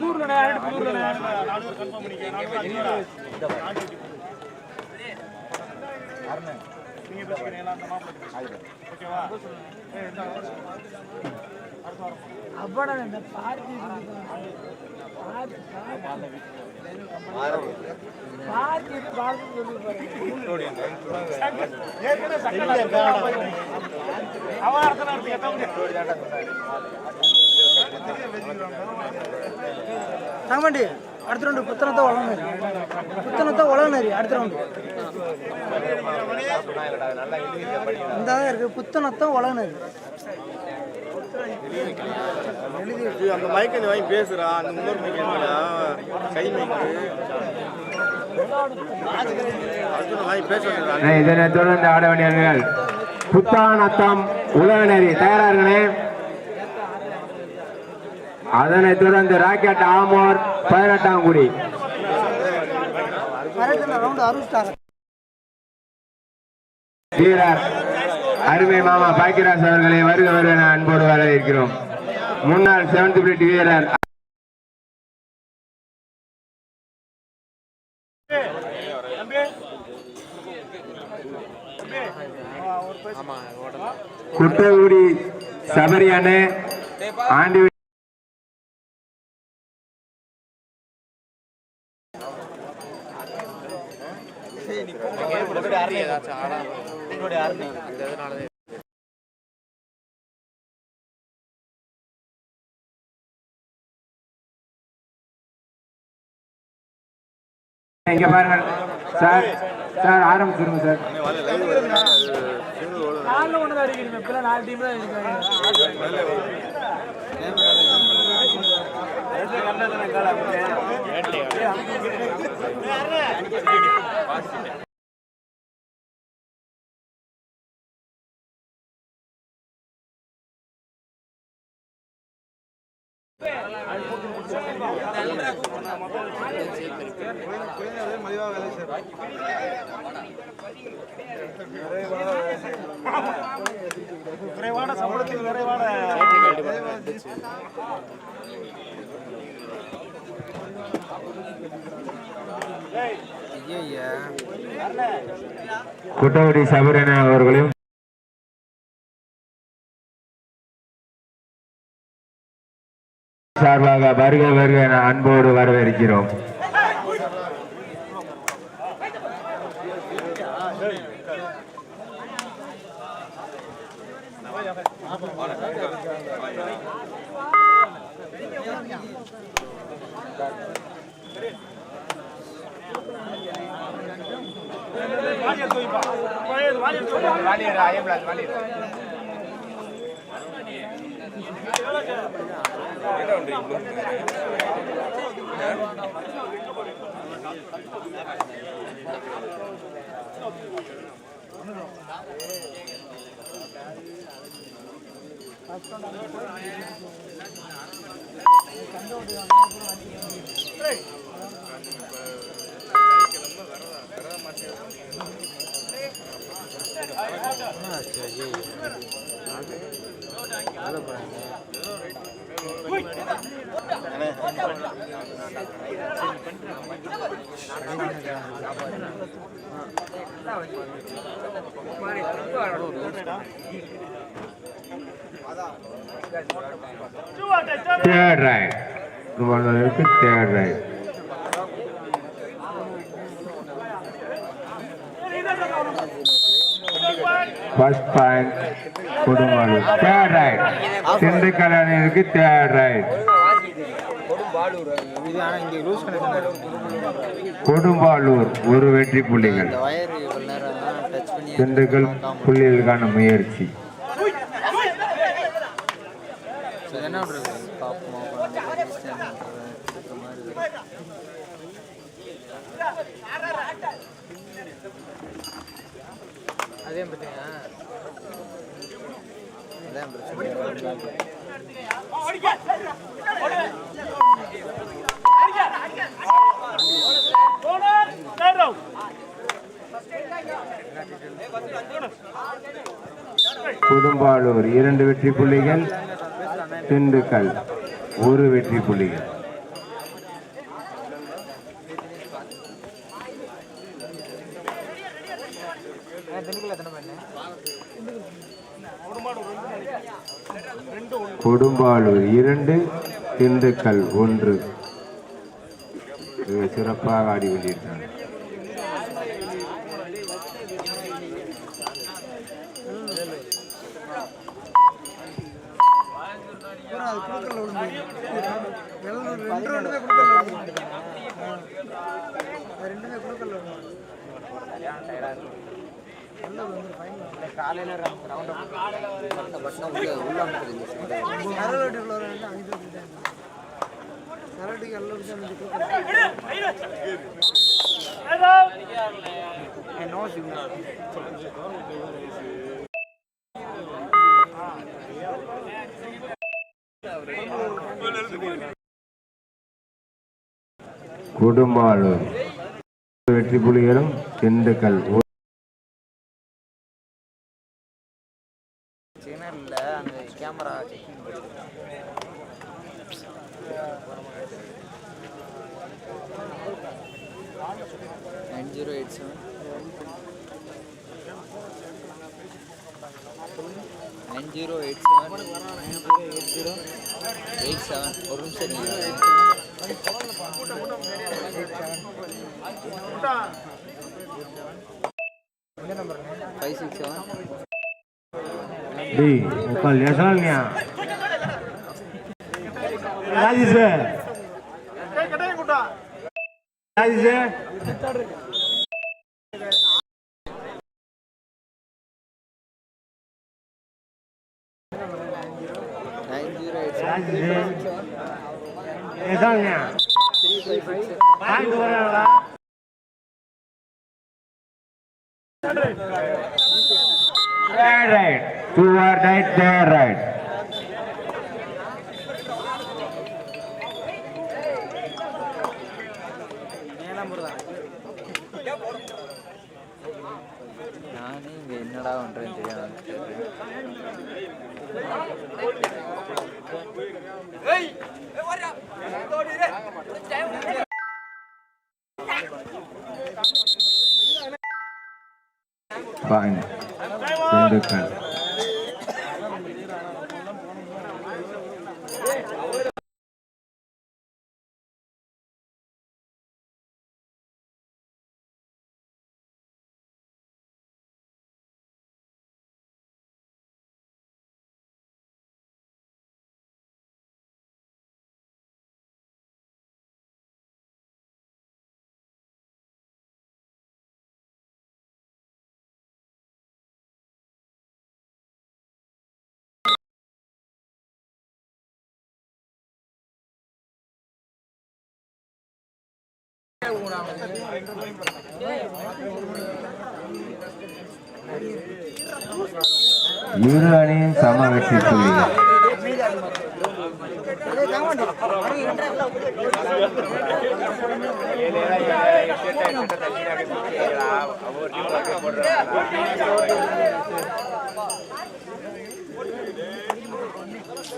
புதூர்லண்ணே அப்படா இந்த party party பார்த்து சொல்லி தங்கமண்டி அடுத்த ரவுண்டு புத்தனத்தை வளர்ந்தாரு புத்தனத்தை வளர்ந்தாரு அடுத்த ரவுண்டு இந்த இருக்கு புத்தனத்தை வளர்ந்தாரு அந்த மைக் வாங்கி பேசுறா அந்த இன்னொரு மைக் கை மைக் இதனைத் தொடர்ந்து ஆட வேண்டியவர்கள் புத்தானத்தம் உழவனரி தயாரார்களே அதனைத் தொடர்ந்து ராக்கெட் ஆமோர் பதினெட்டாம் குடி வீரர் அருமை மாமா பாக்கியராஜ் அவர்களை வருக என அன்போடு வரவேற்கிறோம். முன்னாள் செவன்த் பிரிட் வீரர். குட்டகுடி சபரியான ஆண்டி இங்க பாருங்க. சார் சார் ஆரம்பிச்சிருங்க சார். நாலில் ஒன்று தான் அடிக்கணும் இப்போலாம் நாலு குறைவான சம்பளத்தில் நிறைவான குட்டவடி சபரின அவர்களையும் சார்பாக வருக வருக என அன்போடு வரவேற்கிறோம். ஆச்சு ஐயோ அதை பாருங்க தேர்ட் ரைட் கும்பகோணத்திற்கு தேர்ட் ரைட் ஃபர்ஸ்ட் பாயிண்ட் குடும்பம் தேர்ட் ரைட் திண்டுக்கல் அணியிற்கு தேர்ட் ரைட் கொடும்பாலூர் ஒரு வெற்றி புள்ளிகள். திண்டுக்கல் புள்ளிகளுக்கான முயற்சி. அதே பார்த்தீங்க அதான் குடும்பாளூர் இரண்டு வெற்றி புள்ளிகள் திண்டுக்கல் ஒரு வெற்றி புள்ளிகள். கொடும்பாளூர். இரண்டு திண்டுக்கல். ஒன்று. மிக சிறப்பாக ஆடி கொண்டிருக்கிறார் அப்புறம் அது ரெண்டுமே கொடுக்கல. விழுந்து வெற்றி புலிகளும் திண்டுக்கல் ஒ- சிக்னல்ல அந்த camera checking nine zero eight seven nine zero eight seven eight zero eight seven ஒரு நிமிஷம் ஃபைவ் சிக்ஸ் செவன் டேய் உட்கால் ஏசலாங்க ராஜேஷ் ராஜேஷ் நானே இங்க என்னடா பண்றேன்னு தெரியாம Fine. இரு அணியும் சம வெற்றி புள்ளிகள்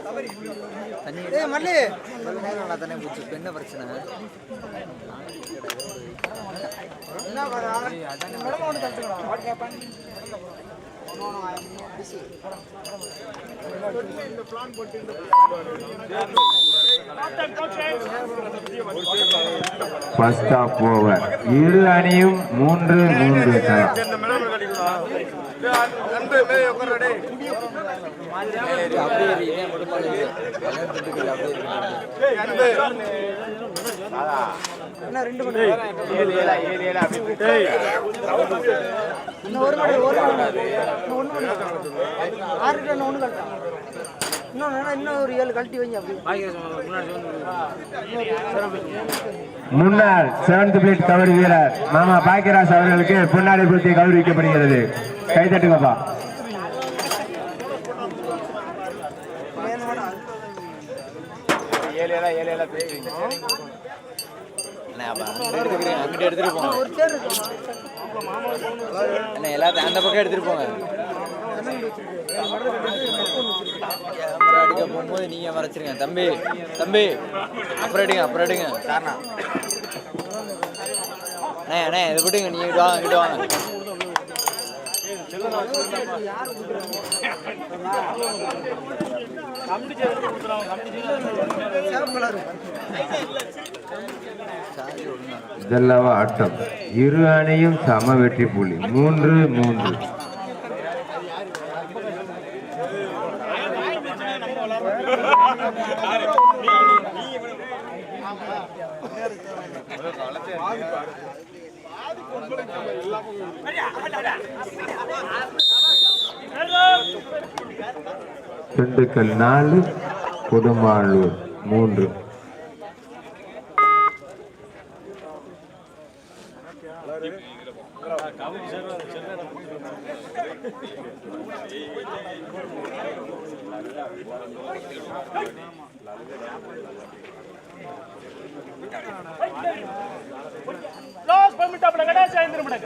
தண்ணி மல்லி. நல்லா தானே போச்சு. இப்ப என்ன பிரச்சனை? என்ன ஃபர்ஸ்ட் ஆஃப் ஓவர் இரு அணியும் மூன்று மூன்று மணி ஒரு ஒன்று ஆறு இன்னும் ஒரு ஏழு கழட்டி வைங்க அப்படி முன்னாள் செவன்த் பிளேட் கவர் வீரர் மாமா பாக்கியராஜ் அவர்களுக்கு பொன்னாடை பூர்த்தி கௌரவிக்கப்படுகிறது. கைதட்டுங்கப்பா எடுத்துட்டு போங்க ஒரு சேர் இருக்கு? அண்ணா, எல்லாத்தையும் அந்த பக்கம் எடுத்துகிட்டு போங்க. அப்புறம் அடிக்க போகும்போது நீங்கள் மறைச்சிருங்க. தம்பி தம்பி அப்புறம் எடுங்க அப்புறம் எடுங்க காரணம் அண்ணே அண்ணே இதை விட்டுங்க நீங்கள் வாங்க இங்கிட்டு வாங்க. இதெல்லாம் ஆட்டம். இரு அணியும் சம வெற்றி புள்ளி. மூன்று மூன்று. திண்டுக்கல் நாலு கொடுமாளூர் மூன்று.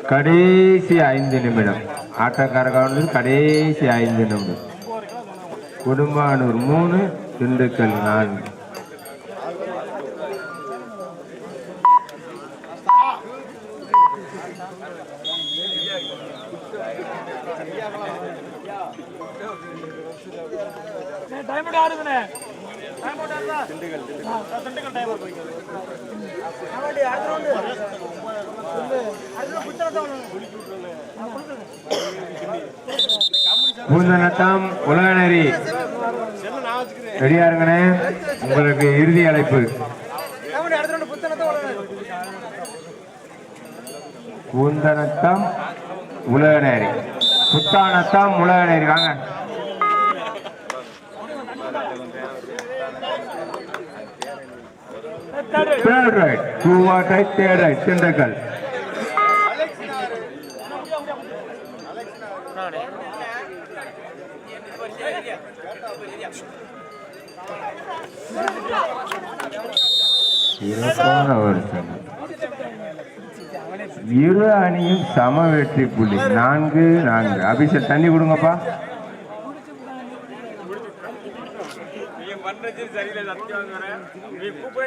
கடைசி ஐந்து நிமிடம். ஆட்டக்கார கடைசி ஐந்து நிமிடம். குடும்பானூர் மூணு திண்டுக்கல் நான்கு. ஆமாடி அடுத்த ரவுண்டு அடுத்த பூந்தனத்தாம் உலகநெறி. ரெடியா இருங்கண்ணே உங்களுக்கு இறுதி அழைப்பு. ஆமாடி உலகநேரி புத்தானத்தம் உலகநேரி வாங்க. Third right, Dindigul. சிறப்பான ஒரு சமம் இரு அணியும் சம வெற்றி புள்ளி. நான்கு நான்கு. அபிஷேக் தண்ணி கொடுங்கப்பா.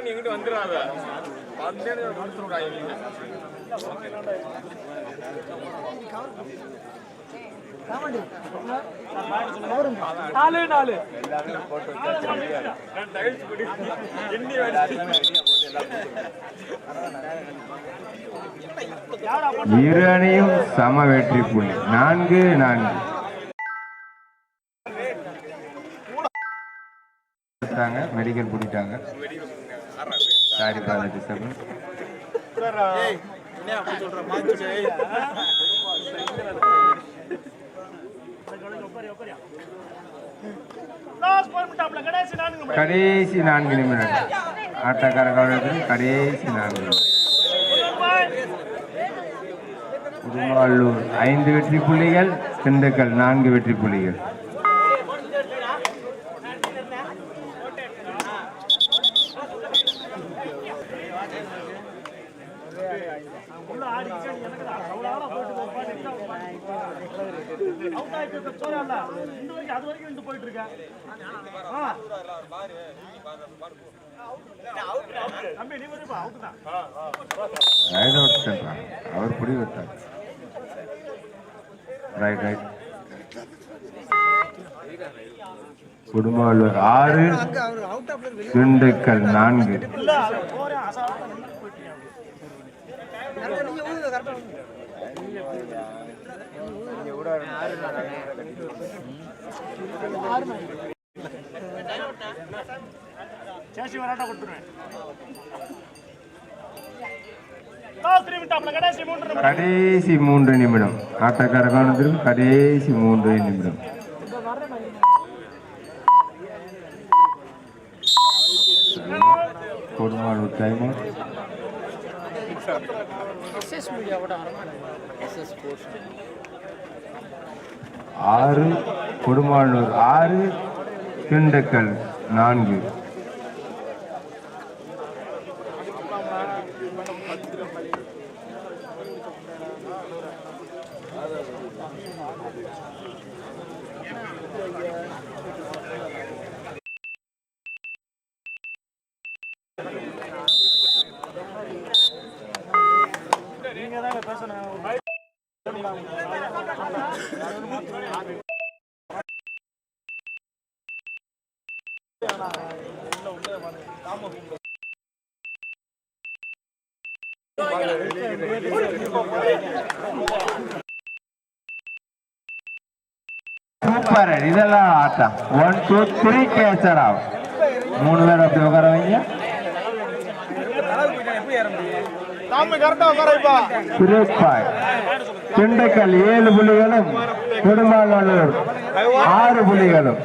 நீ வந்துடாத வந்தேன்னு கொடுத்துருக்காங்க நீங்க ஆமாடி நாலு நாலு. இரு அணியும் சம வெற்றி புள்ளி. நான்கு நான்கு. மெடிக்கல் பிடிட்டாங்க சாரி பால டிஸ்டர்பன்ஸ் கடைசி நான்கு நிமிடம் ஆட்டக்கார கவனத்தில் கடைசி நான்கு நிமிடம் ஐந்து வெற்றி புள்ளிகள் திண்டுக்கல் நான்கு வெற்றி புள்ளிகள். ரைட் அவுட் சென்றார் அவர் புடி விட்டார். ரைட் ரைட் குடும்பாளூர் ஆறு அங்க அவர் அவுட் நான்கு கரெக்டா நீங்க ஊதுங்க கரெக்டா கடைசி மூன்று நிமிடம். ஆட்டக்கார கடைசி மூன்று நிமிடம். கொடுமாளூர் டைம் எஸ்எஸ் ஸ்போர்ட்ஸ் ஆறு கொடுமானூர் ஆறு திண்டுக்கல் நான்கு. ஒன் டூ ஆகும் மூணு பேர் அப்படி உட்கார வைங்க. திண்டுக்கல் ஏழு புலிகளும் குடும்பாநல்லூர் ஆறு புலிகளும்.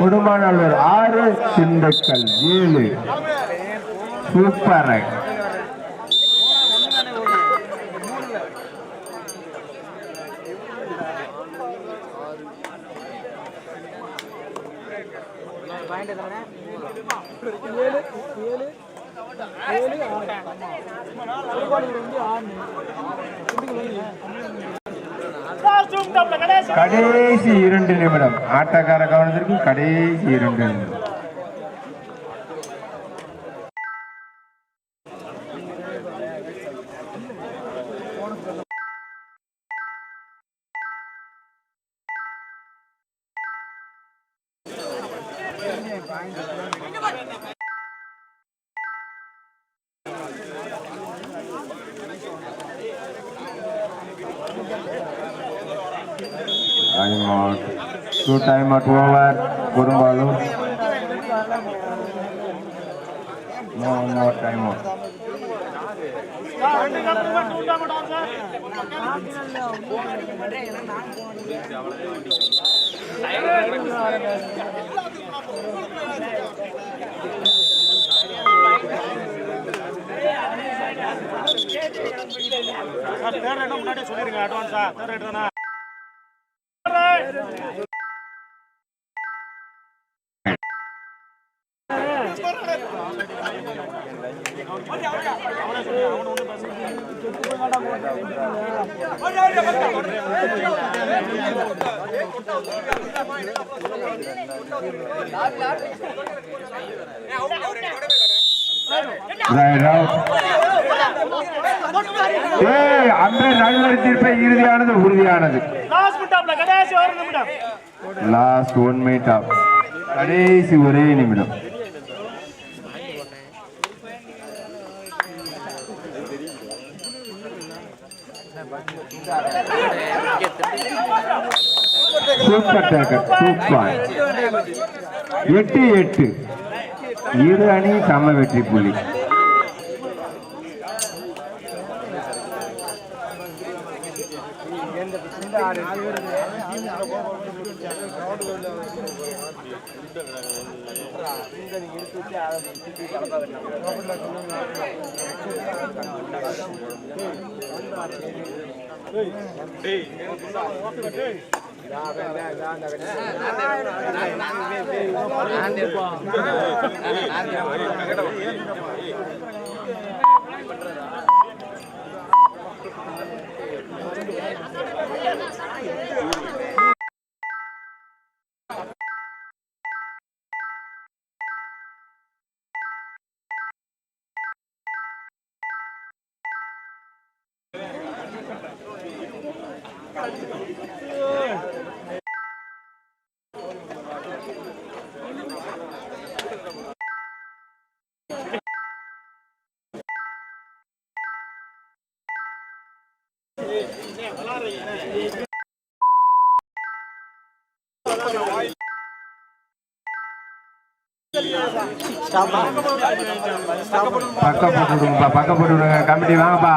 குடும்பாநல்லூர் ஆறு திண்டுக்கல் ஏழு. சூப்பர். கடைசி இரண்டு நிமிடம். ஆட்டக்கார கவனத்திற்கு கடைசி இரண்டு நிமிடம். Time out. Two time out over. Kurumbalu. No more time out. Right out. ஏய் அந்த நல்ல தீர்ப்பை இறுதியானது உறுதியானது. லாஸ்ட் ஒன் மினிட் ஆஃப் கடைசி ஒரே நிமிடம். சூப்பர் டேக்கர் சூப்பர் எட்டு எட்டு. இரு அணி சம வெற்றி புள்ளி. நான் பக்கம் போட்டுடுங்கப்பா பக்கம் போட்டு கமிட்டி வாங்கப்பா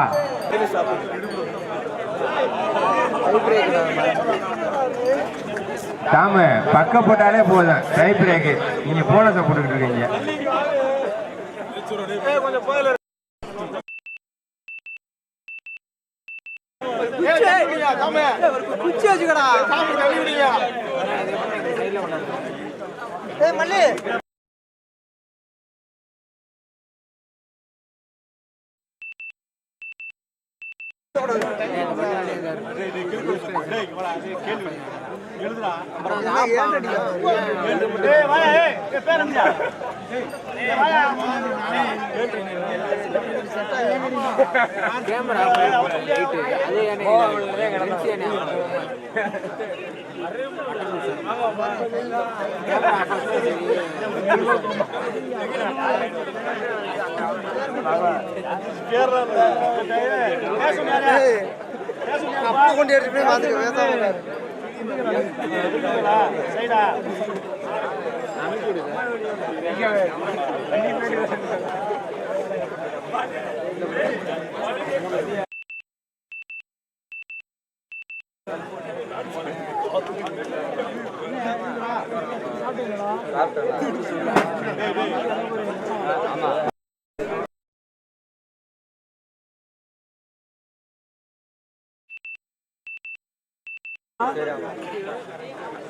தாம பக்கம் போட்டாலே போதும் டை பிரேக்கு நீங்க போனஸை போட்டுக்கிட்டு இருக்கீங்க குச்சி வச்சுக்கடா மல்லி. எழுதுடா கேமரா அது கொண்டு எடுத்து போய் பார்த்துக்க வேசாம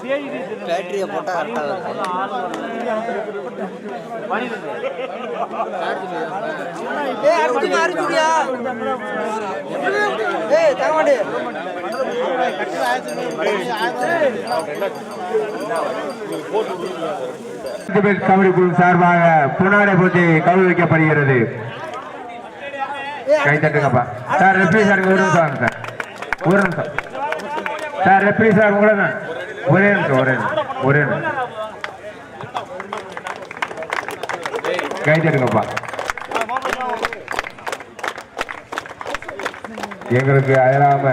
பேட்டரியை போட்டால் கரெக்டாக கபடி குழு சார்பாக புனாடை போட்டி கௌரவிக்கப்படுகிறது. கை தட்டுங்கப்பா. சார் ரெப்ரி சார் ஒரு நிமிஷம் சார். ஒரு நிமிஷம். சார் ரெப்ரி சார் உங்களை தான். ஒரே நிமிஷம் ஒரே நிமிஷம் ஒரே நிமிஷம். கை எங்களுக்கு அயலாம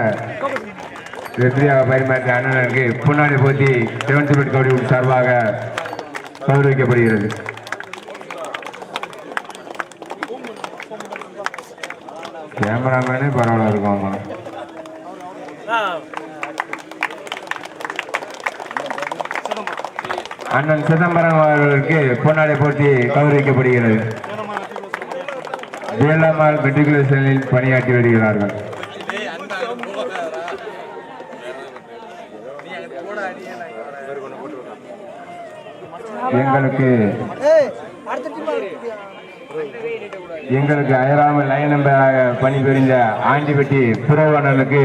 வெற்றியாக பரிமாற்றிய அண்ணனுக்கு புன்னாடி போட்டி செவன் பெட் கபடி சார்பாக கௌரவிக்கப்படுகிறது. கேமராமேனே பரவாயில்ல இருக்கும். அம்மா அண்ணன் சிதம்பரம் அவர்களுக்கு பொன்னாடை போட்டி கௌரவிக்கப்படுகிறது. வேளாமால் மெட்ரிகுலேஷனில் பணியாற்றி வருகிறார்கள். எங்களுக்கு எங்களுக்கு அயராமல் லைன் நம்பராக பணிபுரிந்த ஆண்டிபட்டி புறவணனுக்கு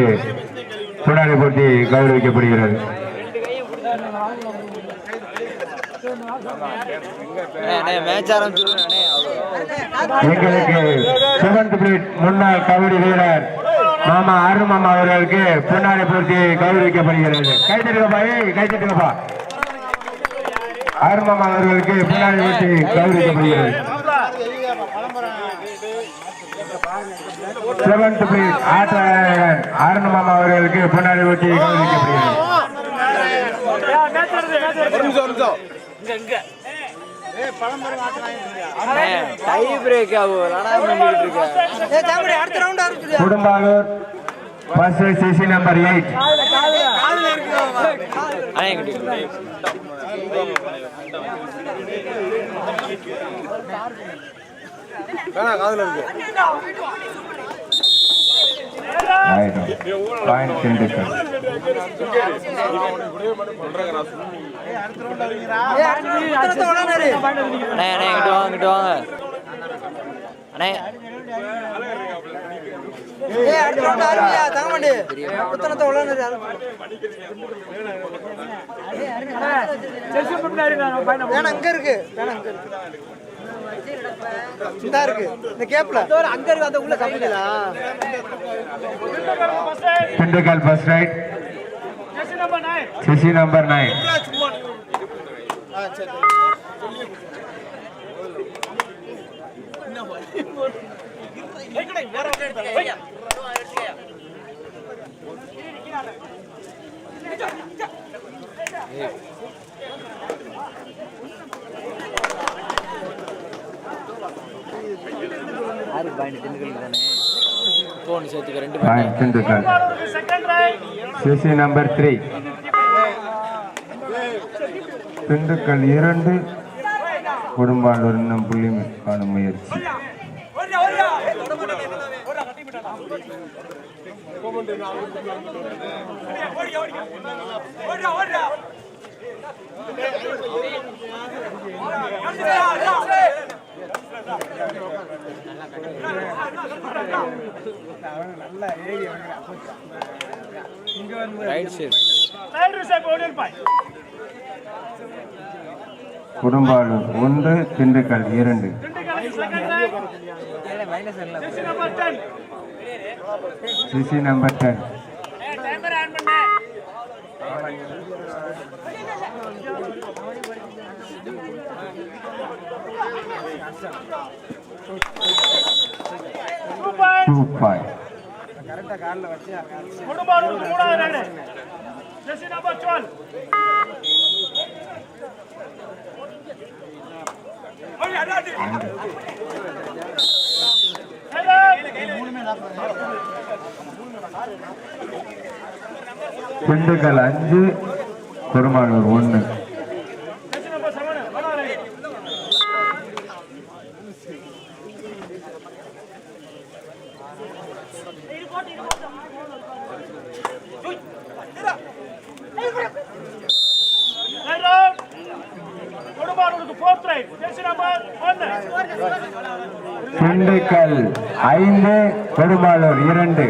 பொன்னாடை போட்டி கௌரவிக்கப்படுகிறது அண்ணே மேட்ச் ஆரம்பிச்சிருவேன் அண்ணே அவ்வளோ எங்களுக்கு செவன்த் பிளேட் முன்னாள் கபடி வீரர் மாமா அருண் மாமா அவர்களுக்கு பொன்னாடை பூர்த்தி கௌரவிக்கப்படுகிறது. கைத்தட்டுங்கப்பா ஏய் கைத்தட்டுங்கப்பா அருண் மாமா அவர்களுக்கு பொன்னாடை பூர்த்தி கௌரவிக்கப்படுகிறது. செவன்த் பிளேட் ஆட்டநாயகன் அருண் மாமா அவர்களுக்கு பொன்னாடை பூர்த்தி கௌரவிக்கப்படுகிறது. Kodumbalur bus CC number eight அண்ணே எங்கிட்ட பாயிண்ட் திண்டுக்கல் அண்ணே அண்ணே இங்கிட்டு வாங்க இங்கிட்டு வாங்க அண்ணே இருக்கு இந்த இருக்கு. இந்த கேப்ல. அங்க இருக்கு அந்த உள்ள கம்பிங்களா Dindigul bus right CC number nine ஆறு பாயிண்ட் திண்டுக்கல் தானே ஃபோன் சேர்த்துக்க ரெண்டு point Dindigul CC number three. Dindigul இரண்டு குடும்பாளூர் இன்னும் புள்ளி காணும் முயற்சி. குடும்பாளூர் ஒன்று திண்டுக்கல் இரண்டு. CC number ten two point குடும்பாளூருக்கு மூணாவது run jersey number twelve. Dindigul அஞ்சு குருமானூர் ஒன்று ஜெர்சி நம்பர் செவன் மூணாவது குடும்பாளூருக்கு ஃபோர்த் ரைட் ஜெர்சி நம்பர் ஒன்று திண்டுக்கல் கொடுமாலூர் இரண்டு.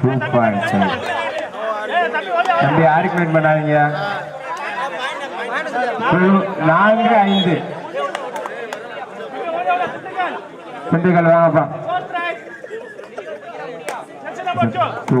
டூ பாயிண்ட் தம்பி ஆர்குமெண்ட் பண்ணாதீங்க நான்கு ஐந்து. திண்டுக்கல் வாங்கப்பா. டூ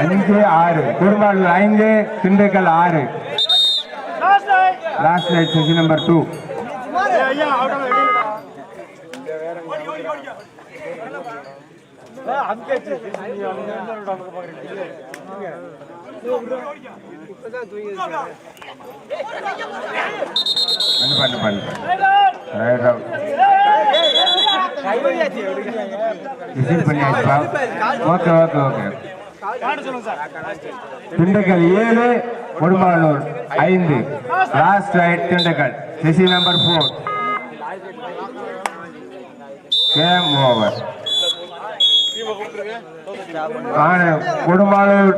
அஞ்சு ஆறு. குருமாலூர் ஐந்து திண்டுக்கல் ஆறு. Last right last night session number two ஐயா அவுட் ஆஃப் பண்ணு பண்ணு பண்ணு ரைட் அவுட் ரிசீவ் பண்ணியாச்சுப்பா ஓகே ஓகே ஓகே பாட்டு சொல்லுங்க சார் திண்டுக்கல் ஏழு கொடுமாலூர் ஐந்து. Last right Dindigul. CC number four game over Kodumbalur